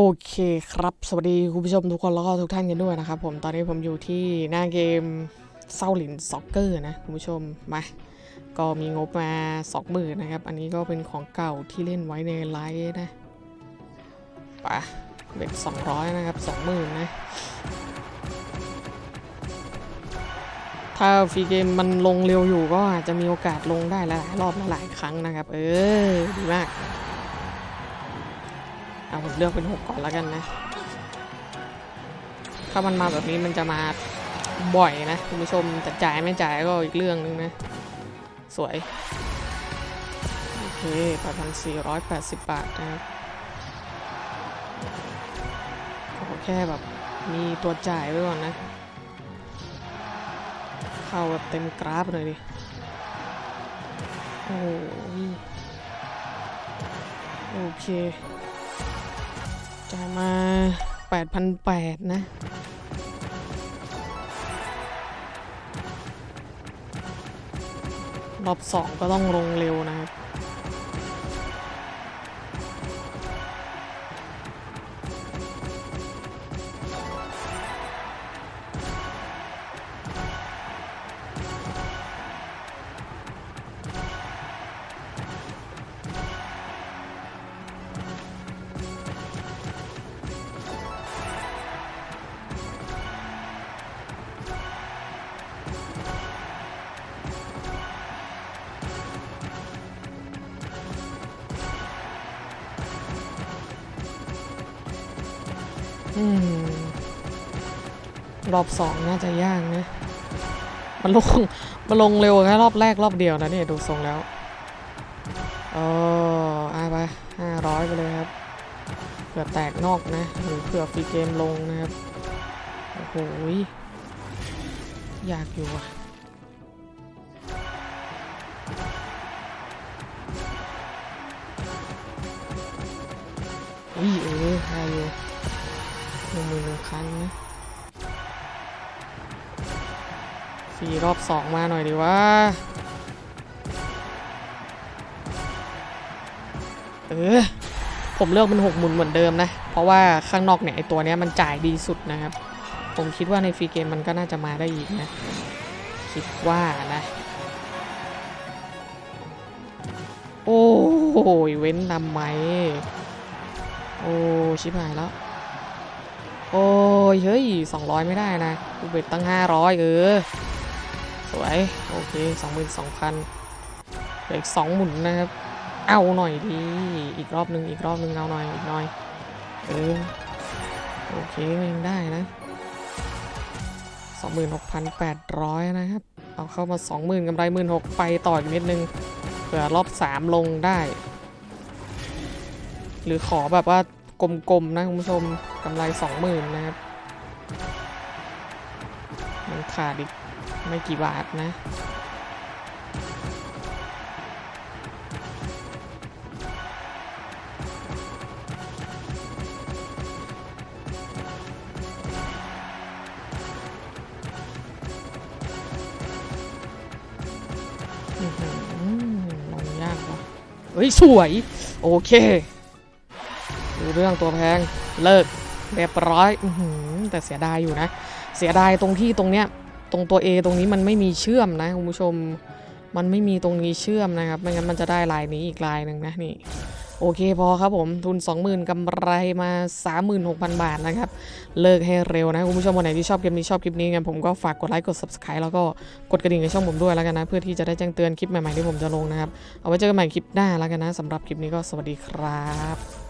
โอเคครับ สวัสดีคุณผู้ชมทุกคนแล้วก็ทุกท่านกันด้วยนะครับผมตอนนี้ผมอยู่ที่หน้าเกมเซาหลินซ็อกเกอร์นะคุณผู้ชมมา ก็มีงบมาสองหมื่นนะครับ อันนี้ก็เป็นของเก่าที่เล่นไว้ในไลฟ์นะปะเบ็ดสองร้อยนะครับสองหมื่นนะ ถ้าฟรีเกมมันลงเร็วอยู่ก็อาจจะมีโอกาสลงได้หลายๆรอบหลายๆครั้งนะครับ เออ ดีมาก เอาผมเลือกเป็นหกก่อนแล้วกันนะ ถ้ามันมาแบบนี้มันจะมาบ่อยนะคุณผู้ชมจะจ่ายไม่จ่ายก็อีกเรื่องนึงนะ สวย โอเค 8,480 บาทนะครับขอแค่แบบมีตัวจ่ายไว้ก่อนนะ เข้าแบบเต็มกราฟเลยดิ โอ้โอเค จ่ายมา 8,800 นะ รอบสองก็ต้องลงเร็วนะครับ รอบสองน่าจะยากนะ มันลง มันลงเร็วแค่รอบแรกรอบเดียวนะเนี่ยดูทรงแล้วเอออาไปห้าร้อยไปเลยครับ เผื่อแตกนอกนะ หรือเผื่อฟรีเกมลงนะครับ โอ้โหยยากอยู่อะอุ้ยเออได้อยู่ นึ่งหมื่นหนึ่งครั้งนะฟรีรอบสองมาหน่อยดีว่า เออ ผมเลือกเป็นหกหมุนเหมือนเดิมนะ เพราะว่าข้างนอกเนี่ยไอตัวเนี้ยมันจ่ายดีสุดนะครับ ผมคิดว่าในฟรีเกมมันก็น่าจะมาได้อีกนะ คิดว่านะ โอ้โหเว้นทำไหม โอ้ ชิบหายแล้ว โอ้ย เฮ้ยสองร้อยไม่ได้นะกูเบ็ดตั้งห้าร้อยเออ สวย โอเคสองหมื่นสองพันเหลืออีกสองหมุนนะครับ เอาหน่อยดี อีกรอบหนึ่งอีกรอบหนึ่งเอาหน่อย อีกหน่อย เออ โอเคยังได้นะสองหมื่นหกพันแปดร้อยนะครับ เอาเข้ามาสองหมื่นกำไรหมื่นหกไปต่ออีกนิดนึงเผื่อรอบสามลงได้ หรือขอแบบว่า กลมๆนะคุณผู้ชมกำไรสองหมื่นนะครับ มันขาดอีกไม่กี่บาทนะอื้อหือลงยากว่ะเฮ้ย สวย โอเค ดูเรื่องตัวแพงเลิกเรียบร้อยอแต่เสียดายอยู่นะ เสียดายตรงที่ตรงเนี้ยตรงตัว A ตรงนี้มันไม่มีเชื่อมนะคุณผู้ชม มันไม่มีตรงนี้เชื่อมนะครับไม่งั้นมันจะได้ลายนี้อีกลายหนึ่งนะนี่โอเคพอครับผมทุน 20,000 กำไรมา 36,000 บาทนะครับ เลิกให้เร็วนะ คุณผู้ชมคนไหนที่ชอบเกมนี้ชอบคลิปนี้กันผมก็ฝากกดไลค์กด subscribe แล้วก็กดกระดิ่งในช่องผมด้วยแล้วกันนะ เพื่อที่จะได้แจ้งเตือนคลิปใหม่ๆที่ผมจะลงนะครับ เอาไว้เจอกันใหม่คลิปหน้าแล้วกันนะสำหรับคลิปนี้ก็สวัสดีครับ